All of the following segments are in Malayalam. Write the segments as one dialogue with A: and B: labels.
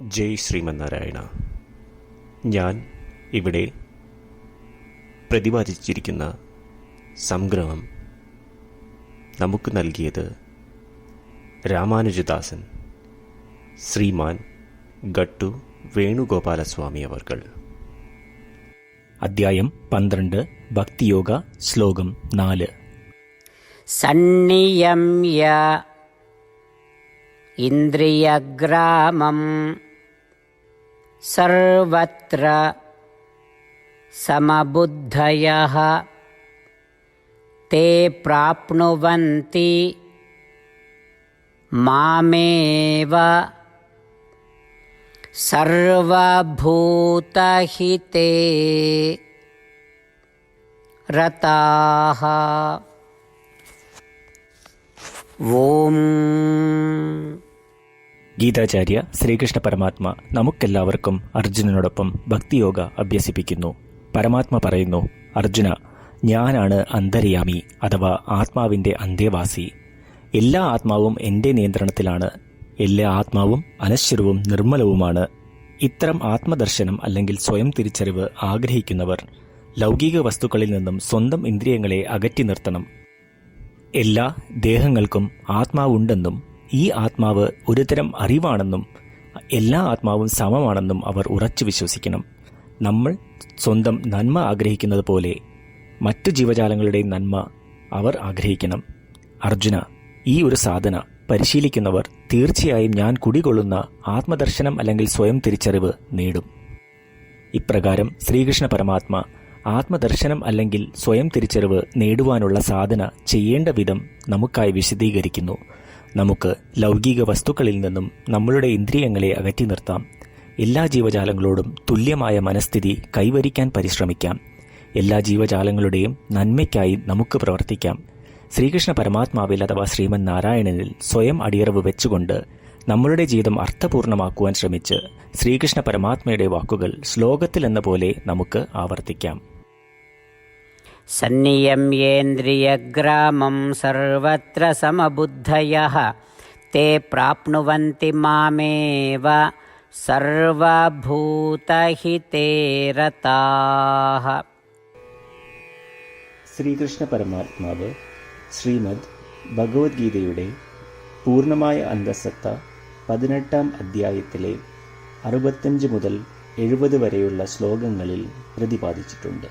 A: ജയ് ശ്രീമന്നാരായണ. ഞാൻ ഇവിടെ പ്രതിപാദിച്ചിരിക്കുന്ന സംഗ്രഹം നമുക്ക് നൽകിയത് രാമാനുജദാസൻ ശ്രീമാൻ ഗട്ടു വേണുഗോപാലസ്വാമി അവർകൾ.
B: അദ്ധ്യായം പന്ത്രണ്ട് ഭക്തിയോഗ ശ്ലോകം നാല്.
C: സന്നിയമ്യ इन्द्रियग्रामम् सर्वत्र समबुद्धयः ते प्राप्नुवन्ति मामेव सर्वभूतहिते रताः। ॐ
B: ഗീതാചാര്യ ശ്രീകൃഷ്ണ പരമാത്മ നമുക്കെല്ലാവർക്കും അർജുനനോടൊപ്പം ഭക്തിയോഗ അഭ്യസിപ്പിക്കുന്നു. പരമാത്മ പറയുന്നു അർജുന ഞാനാണ് അന്തര്യാമി അഥവാ ആത്മാവിന്റെ അന്തേവാസി എല്ലാ ആത്മാവും എന്റെ നിയന്ത്രണത്തിലാണ്. എല്ലാ ആത്മാവും അനശ്വരവും നിർമ്മലവുമാണ്. ഇത്തരം ആത്മദർശനം അല്ലെങ്കിൽ സ്വയം തിരിച്ചറിവ് ആഗ്രഹിക്കുന്നവർ ലൗകിക വസ്തുക്കളിൽ നിന്നും സ്വന്തം ഇന്ദ്രിയങ്ങളെ അകറ്റി നിർത്തണം. എല്ലാ ദേഹങ്ങൾക്കും ആത്മാവുണ്ടെന്നും ഈ ആത്മാവ് ഒരുതരം അറിവാണെന്നും എല്ലാ ആത്മാവും സമമാണെന്നും അവർ ഉറച്ചു വിശ്വസിക്കണം. നമ്മൾ സ്വന്തം നന്മ ആഗ്രഹിക്കുന്നത് പോലെ മറ്റു ജീവജാലങ്ങളുടെ നന്മ അവർ ആഗ്രഹിക്കണം. അർജുന ഈ ഒരു സാധന പരിശീലിക്കുന്നവർ തീർച്ചയായും ഞാൻ കുടികൊള്ളുന്ന ആത്മദർശനം അല്ലെങ്കിൽ സ്വയം തിരിച്ചറിവ് നേടും. ഇപ്രകാരം ശ്രീകൃഷ്ണ പരമാത്മ ആത്മദർശനം അല്ലെങ്കിൽ സ്വയം തിരിച്ചറിവ് നേടുവാനുള്ള സാധന ചെയ്യേണ്ട വിധം നമുക്കായി വിശദീകരിക്കുന്നു. നമുക്ക് ലൗകിക വസ്തുക്കളിൽ നിന്നും നമ്മളുടെ ഇന്ദ്രിയങ്ങളെ അകറ്റി നിർത്താം. എല്ലാ ജീവജാലങ്ങളോടും തുല്യമായ മനസ്ഥിതി കൈവരിക്കാൻ പരിശ്രമിക്കാം. എല്ലാ ജീവജാലങ്ങളുടെയും നന്മയ്ക്കായി നമുക്ക് പ്രവർത്തിക്കാം. ശ്രീകൃഷ്ണ പരമാത്മാവിൽ അഥവാ ശ്രീമൻ നാരായണനിൽ സ്വയം അടിയറവ് വെച്ചുകൊണ്ട് നമ്മളുടെ ജീവിതം അർത്ഥപൂർണമാക്കുവാൻ ശ്രമിച്ച് ശ്രീകൃഷ്ണ പരമാത്മയുടെ വാക്കുകൾ ശ്ലോകത്തിൽ എന്ന പോലെ നമുക്ക് ആവർത്തിക്കാം.
C: സന്നിയമ്യേന്ദ്രിയഗ്രാമം सर्वत्र സമബുദ്ധയ ते പ്രാപ്നുവന്തി മാമേവ സർവഭൂതഹിതേരതാഹ
B: ശ്രീകൃഷ്ണ പരമാത്മാവ് ശ്രീമദ് ഭഗവത്ഗീതയുടെ പൂർണമായ അന്തസത്ത പതിനെട്ടാം അധ്യായത്തിലെ അറുപത്തഞ്ച് മുതൽ എഴുപത് വരെയുള്ള ശ്ലോകങ്ങളിൽ പ്രതിപാദിച്ചിട്ടുണ്ട്.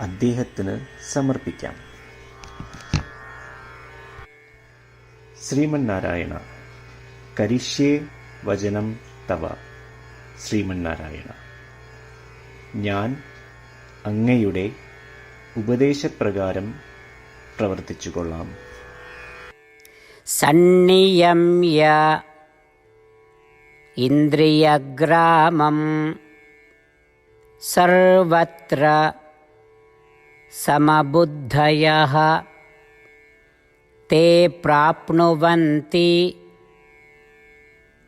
B: അദ്ദേഹത്തിന് സമർപ്പിക്കാം. ശ്രീമന്നാരായണ കരിഷ്യേ വചനം തവ. ശ്രീമന്നാരായണ ഞാൻ അങ്ങയുടെ ഉപദേശപ്രകാരം പ്രവർത്തിച്ചുകൊള്ളാം.
C: സന്നിയമ്യ ഇന്ദ്രിയഗ്രാമം സർവത്ര समबुद्धयः। ते प्राप्नुवन्ति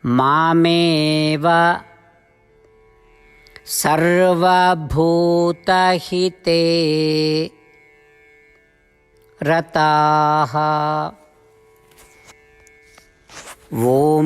C: मामेव। सर्वभूतहिते रताः। ॐ